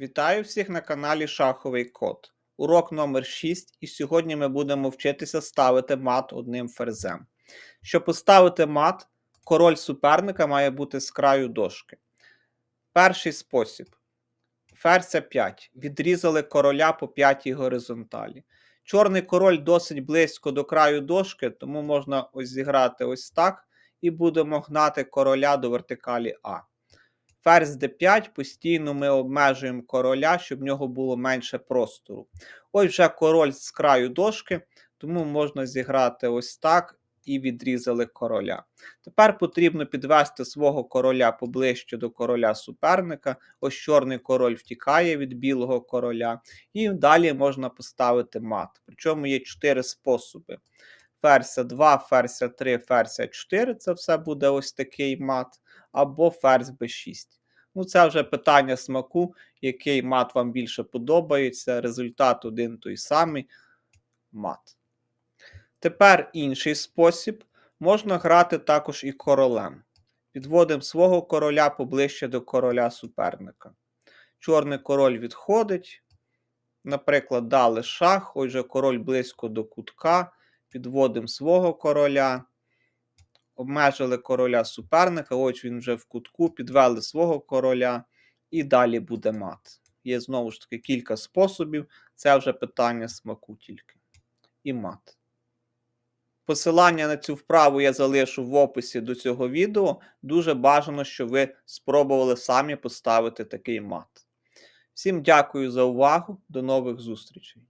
Вітаю всіх на каналі Шаховий Код. Урок номер 6 і сьогодні ми будемо вчитися ставити мат одним ферзем. Щоб поставити мат, король суперника має бути з краю дошки. Перший спосіб. Ферзь 5. Відрізали короля по п'ятій горизонталі. Чорний король досить близько до краю дошки, тому можна ось зіграти ось так, і будемо гнати короля до вертикалі А. Ферзь d5 постійно ми обмежуємо короля, щоб в нього було менше простору. Ось вже король з краю дошки, тому можна зіграти ось так і відрізали короля. Тепер потрібно підвести свого короля поближче до короля суперника. Ось чорний король втікає від білого короля, і далі можна поставити мат. Причому є 4 способи. Ферзь 2, ферзь 3, ферзь 4 це все буде ось такий мат, або ферзь b6. Ну, це вже питання смаку, який мат вам більше подобається. Результат один той самий мат. Тепер інший спосіб. Можна грати також і королем. Підводимо свого короля поближче до короля суперника. Чорний король відходить. Наприклад, дали шах, отже, король близько до кутка. Підводимо свого короля. Обмежили короля суперника, ось він вже в кутку, підвели свого короля, і далі буде мат. Є знову ж таки кілька способів, це вже питання смаку тільки. І мат. Посилання на цю вправу я залишу в описі до цього відео. Дуже бажано, щоб ви спробували самі поставити такий мат. Всім дякую за увагу, до нових зустрічей!